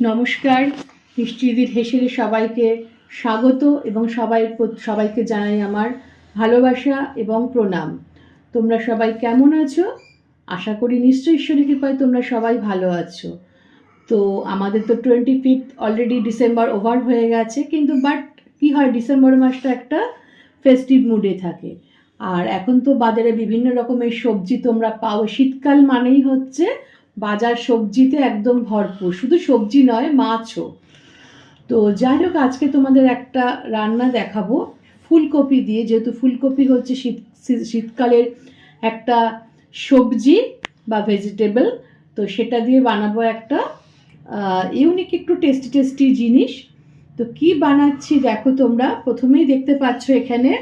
নমস্কার। মিষ্টিদির হেসেলে সবাইকে স্বাগত এবং সবাই সবাইকে জানাই আমার ভালোবাসা এবং প্রণাম। তোমরা সবাই কেমন আছো? আশা করি নিশ্চয়ই ঈশ্বরের কৃপায় তোমরা সবাই ভালো আছো। তো আমাদের তো twenty fifth already December over হয়ে গেছে, কিন্তু বাট কী হয় ডিসেম্বর মাসটা একটা ফেস্টিভ মুডে থাকে। আর এখন তো বাজারে বিভিন্ন রকমের সবজি তোমরা পাও। শীতকাল মানেই হচ্ছে বাজার সবজিতে একদম ভরপুর। শুধু সবজি নয়, মাছও। তো যাই হোক, আজকে তোমাদের একটা রান্না দেখাবো। ফুলকপি দিয়ে, যেহেতু ফুলকপি হচ্ছে শীত, শীত- শীতকালের একটা সবজি বা ভেজিটেবল তো সেটা দিয়ে বানাবো একটা ইউনিক একটু টেস্টি টেস্টি জিনিস। তো কি বানাচ্ছি দেখো তোমরা, প্রথমেই দেখতে পাচ্ছ এখানে।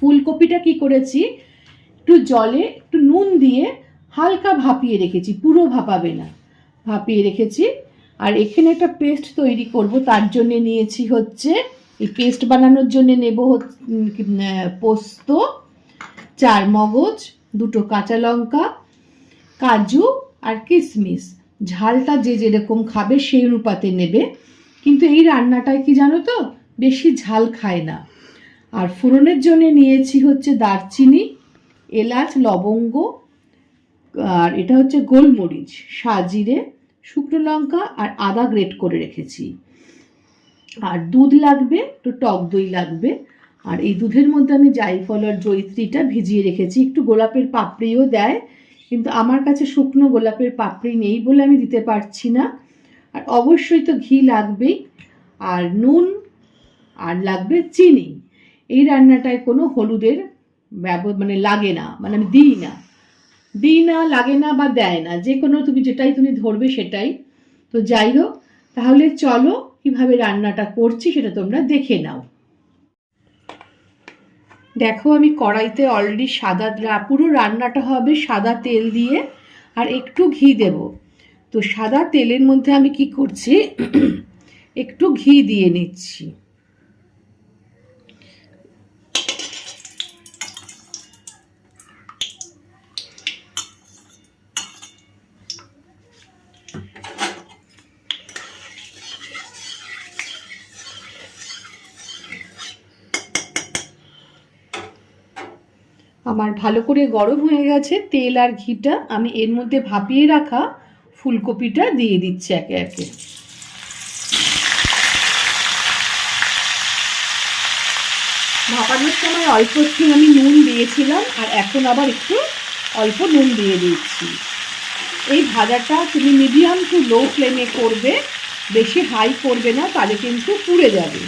ফুলকপিটা কি করেছি? একটু জলে একটু নুন দিয়ে হালকা ভাপিয়ে রেখেছি, পুরো ভাপাবে না। ভাপিয়ে রেখেছি, আর এখানে একটা পেস্ট তৈরি করব, তার জন্য নিয়েছি হচ্ছে, এই পেস্ট বানানোর জন্য নেব পোস্ত, চার মগজ, দুটো কাঁচা লঙ্কা, কাজু আর কিশমিশ ঝালটা যে যেরকম খাবে সেই অনুপাতে নেবে। কিন্তু এই রান্নাটায় কি জানো তো, বেশি ঝাল খায় না। আর ফোড়নের জন্য নিয়েছি হচ্ছে দারচিনি, এলাচ, লবঙ্গ আর এটা হচ্ছে গোলমরিচ। সাজিরে শুকনো লঙ্কা আর আদা গ্রেট করে রেখেছি। আর দুধ লাগবে, একটু টক দই লাগবে। আর এই দুধের মধ্যে আমি জাইফল আর জৈত্রীটা ভিজিয়ে রেখেছি। একটু গোলাপের পাপড়িও দেয়, কিন্তু আমার কাছে শুকনো গোলাপের পাপড়ি নেই বলে আমি দিতে পারছি না। আর অবশ্যই তো ঘি লাগবেই। আর নুন আর লাগবে চিনি। এই রান্নাটায় কোনো হলুদের ব্যব মানে লাগে না মানে আমি দিই না। দিই না, লাগে না বা দেয় না, যে কোনো তুমি যেটাই তুমি ধরবে সেটাই। তো যাই হোক, তাহলে চলো কীভাবে রান্নাটা করছি সেটা তোমরা দেখে নাও। দেখো আমি কড়াইতে অলরেডি সাদা পুরো রান্নাটা হবে সাদা তেল দিয়ে, আর একটু ঘি দেব। তো সাদা তেলের মধ্যে আমি কি করছি? একটু ঘি দিয়ে নিচ্ছি। আমার ভালো করে গরম হয়ে গেছে, তেল আর ঘিটা আমি এর মধ্যে ভাপিয়ে রাখা ফুলকপিটা দিয়ে দিচ্ছি একে একে। ভাপানোর সময় অল্প একটু আমি নুন দিয়েছিলাম আর এখন আবার একটু অল্প নুন দিয়ে দিচ্ছি। এই ভাজাটা তুমি মিডিয়াম টু লো ফ্লেমে করবে, বেশি হাই করবে না, তাহলে কিন্তু পুড়ে যাবে।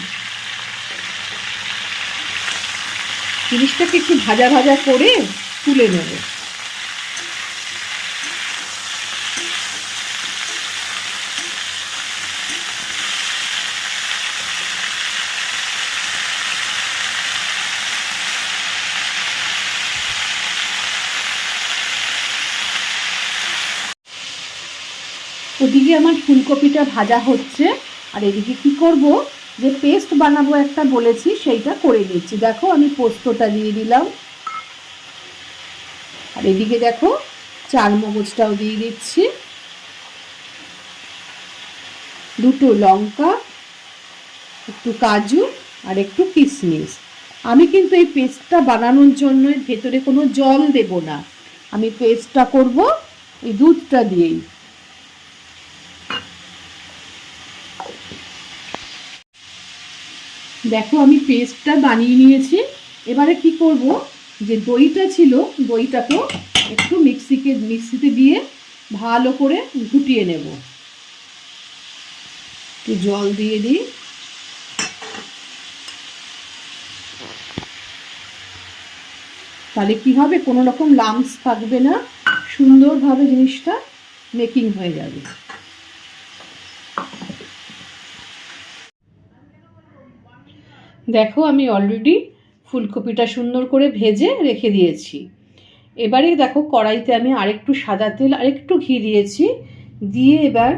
জিনিসটাকে একটু ভাজা ভাজা করে তুলে নেব। ওদিকে আমার ফুলকপিটা ভাজা হচ্ছে, আর এদিকে কি করব? যে পেস্ট বানাবো একটা বলেছি, সেইটা করে দিচ্ছি দেখো, আমি পোস্তটা দিয়ে দিলাম। আর এদিকে দেখো, চার মগজটাও দিয়ে দিচ্ছি। দুটো লঙ্কা, একটু কাজু আর একটু কিশমিশ আমি কিন্তু এই পেস্টটা বানানোর জন্য ভেতরে কোনো জল দেব না। আমি পেস্টটা করব, এই দুধটা দিয়েই। দেখো আমি পেস্টটা বানিয়ে নিয়েছি। এবারে কি করব? যে দইটা ছিল, দইটাকেও একটু মিক্সিকে, মিক্সিতে দিয়ে ভালো করে ঘুটিয়ে নেব। একটু জল দিয়ে দিই। তাহলে কি হবে? কোনো রকম লামস থাকবে না। সুন্দরভাবে জিনিসটা মেকিং হয়ে যাবে। দেখো, আমি অলরেডি ফুলকপিটা সুন্দর করে ভেজে রেখে দিয়েছি। এবারে দেখো, কড়াইতে আমি আরেকটু সাদা তেল, আরেকটু ঘি দিয়েছি। দিয়ে এবার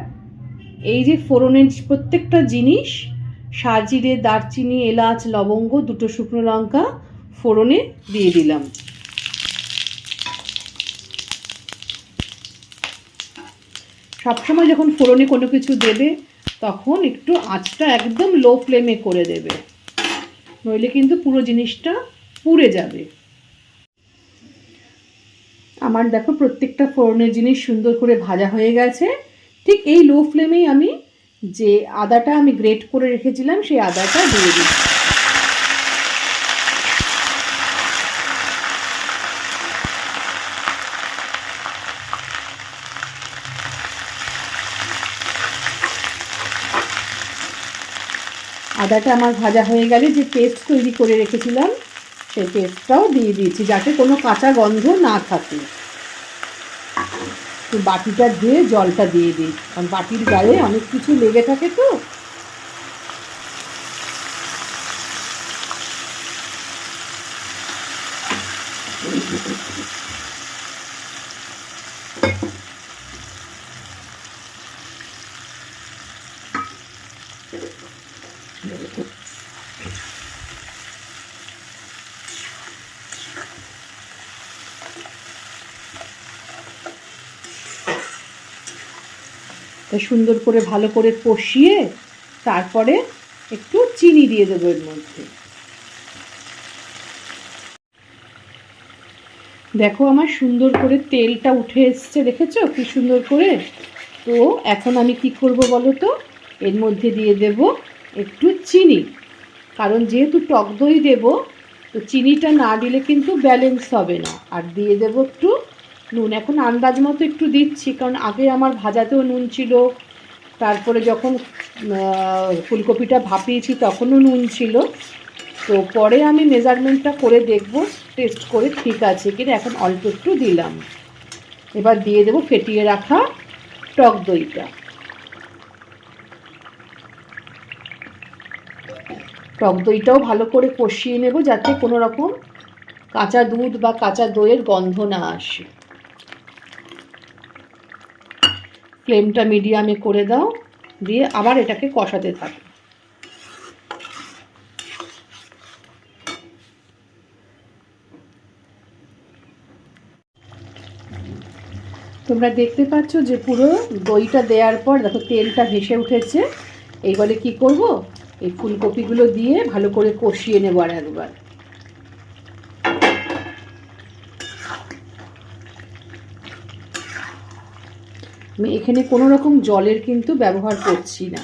এই যে ফোড়নের প্রত্যেকটা জিনিস, সাজিরে, দারচিনি, এলাচ, লবঙ্গ, দুটো শুকনো লঙ্কা ফোড়নে দিয়ে দিলাম। সবসময় যখন ফোড়নে কোনো কিছু দেবে, তখন একটু আঁচটা একদম লো ফ্লেমে করে দেবে। নইলে কিন্তু পুরো জিনিসটা পুড়ে যাবে। আমার দেখো প্রত্যেকটা ফোড়নের জিনিস সুন্দর করে ভাজা হয়ে গেছে। ঠিক এই লো ফ্লেমেই আমি যে আদাটা আমি গ্রেট করে রেখেছিলাম, সেই আদাটা দিয়ে দিই আদাটা আমার ভাজা হয়ে গেলে যে পেস্ট তৈরি করে রেখেছিলাম, সেই পেস্টটাও দিয়ে দিয়েছি যাতে কোনো কাঁচা গন্ধ না থাকে। তো বাটিটা ধুয়ে জলটা দিয়ে দিই, কারণ বাটির গায়ে অনেক কিছু লেগে থাকে তো। সুন্দর করে ভালো করে কষিয়ে তারপরে একটু চিনি দিয়ে দেবো এর মধ্যে। দেখো আমার সুন্দর করে তেলটা উঠে এসছে, দেখেছ? কি সুন্দর করে? তো এখন আমি কি করব বলো তো? এর মধ্যে দিয়ে দেব একটু চিনি। কারণ যেহেতু টক দই দেব, তো চিনিটা না দিলে কিন্তু ব্যালেন্স হবে না। আর দিয়ে দেব একটু নুন। এখন আন্দাজ মতো একটু দিচ্ছি, কারণ আগে আমার ভাজাতেও নুন ছিল, তারপরে যখন ফুলকপিটা ভাপিয়েছি তখনও নুন ছিল। তো পরে আমি মেজারমেন্টটা করে দেখব, টেস্ট করে ঠিক আছে কিনা। এখন অল্প একটু দিলাম। এবার দিয়ে দেবো ফেটিয়ে রাখা টক দইটা। টক দইটাও ভালো করে কষিয়ে নেব যাতে কোনো রকম কাঁচা দুধ বা কাঁচা দইয়ের গন্ধ না আসে। ফ্লেমটা মিডিয়ামে করে দাও, দিয়ে আবার এটাকে কষাতে থাকো। তোমরা দেখতে পাচ্ছ যে পুরো দইটা দেওয়ার পর, দেখো তেলটা ভেসে উঠেছে। এইবারে কি করব? এই ফুলকপিগুলো দিয়ে ভালো করে কষিয়ে নেব আর একবার। আমি এখানে কোনো রকম জলের কিন্তু ব্যবহার করছি না।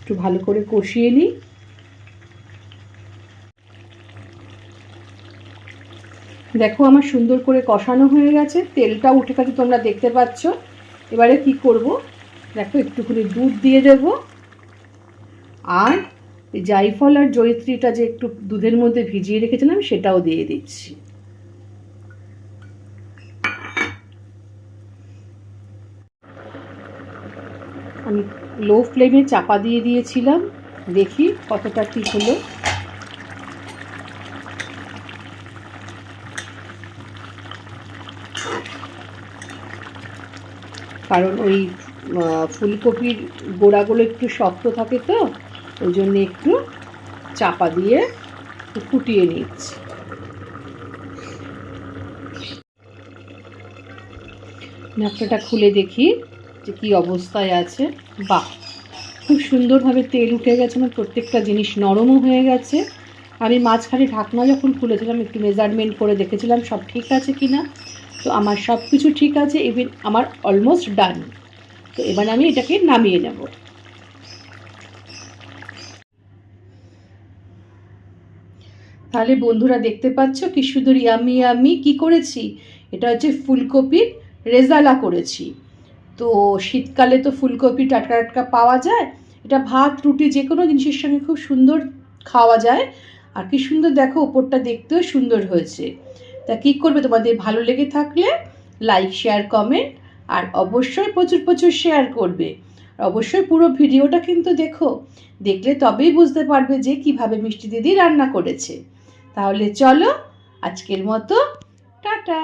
একটু ভালো করে কষিয়ে নিই। দেখো আমার সুন্দর করে কষানো হয়ে গেছে তেলটা উঠে গেছে তোমরা দেখতে পাচ্ছ। এবারে কি করব? দেখো একটুখানি দুধ দিয়ে দেব। আর জাইফল আর জয়িত্রীটা যে একটু দুধের মধ্যে ভিজিয়ে রেখেছিলাম, সেটাও দিয়ে দিচ্ছি। আমি লো ফ্লেমে চাপা দিয়ে দিয়েছিলাম, দেখি কতটা ঠিক হলো। কারণ ওই ফুলকপির গোড়াগুলো একটু শক্ত থাকে তো ওই জন্য একটু চাপা দিয়ে ফুটিয়ে নিচ্ছি। ন্যাপটাটা খুলে দেখি যে কী অবস্থায় আছে। বাহ! খুব সুন্দরভাবে তেল উঠে গেছে আমার প্রত্যেকটা জিনিস নরমও হয়ে গেছে। আমি মাঝখানে ঢাকনা যখন খুলেছিলাম, একটু মেজারমেন্ট করে দেখেছিলাম সব ঠিক আছে কি না তো আমার সব কিছু ঠিক আছে ইভেন আমার অলমোস্ট ডান তো এবার আমি এটাকে নামিয়ে নেব। তাহলে বন্ধুরা দেখতে পাচ্ছ কি সুন্দর ইয়ামি ইয়ামি কি করেছি? এটা হচ্ছে ফুলকপির রেজালা করেছি। তো শীতকালে তো ফুলকপি টাটকা টাটকা পাওয়া যায়। এটা ভাত, রুটি যে কোনো জিনিসের সঙ্গে খুব সুন্দর খাওয়া যায়। আর কি সুন্দর দেখো, ওপরটা দেখতেও সুন্দর হয়েছে। তা কী করবে? তোমাদের ভালো লেগে থাকলে লাইক শেয়ার কমেন্ট আর অবশ্যই প্রচুর প্রচুর শেয়ার করবে। অবশ্যই পুরো ভিডিওটা কিন্তু দেখো। দেখলে তবেই বুঝতে পারবে যে কীভাবে মিষ্টি দিদি রান্না করেছে। তাহলে চলো আজকের মতো টাটা।